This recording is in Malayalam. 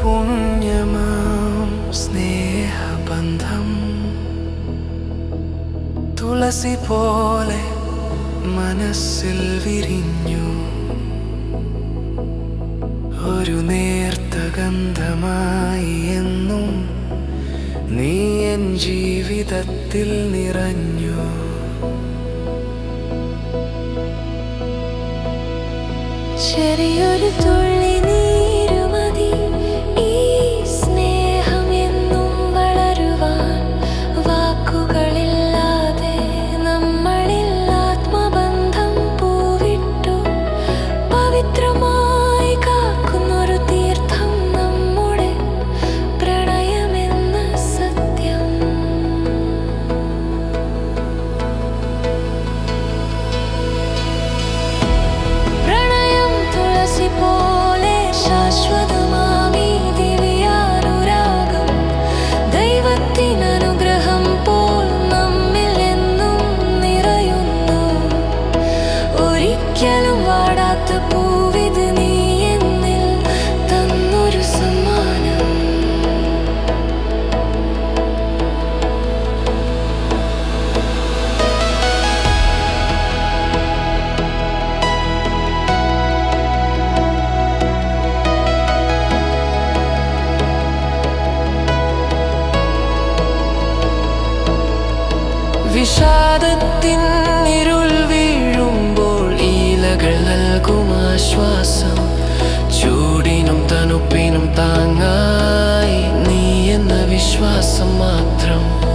പുണ്യമാം സ്നേഹബന്ധം. തുളസി പോലെ മനസ്സിൽ വിരിഞ്ഞു. ഒരു നേർത്ത ഗന്ധമായി എന്നും നീ എൻ ജീവിതത്തിൽ നിറഞ്ഞു. ചെറിയൊരു തുള്ളി പവിത്രമായി വിഷാദത്തിൻ ഇരുൾ വീഴുമ്പോൾ ഇലകൾ നൽകും ആശ്വാസം. ചൂടിനും തണുപ്പിനും താങ്ങായി നീ എന്ന വിശ്വാസം മാത്രം.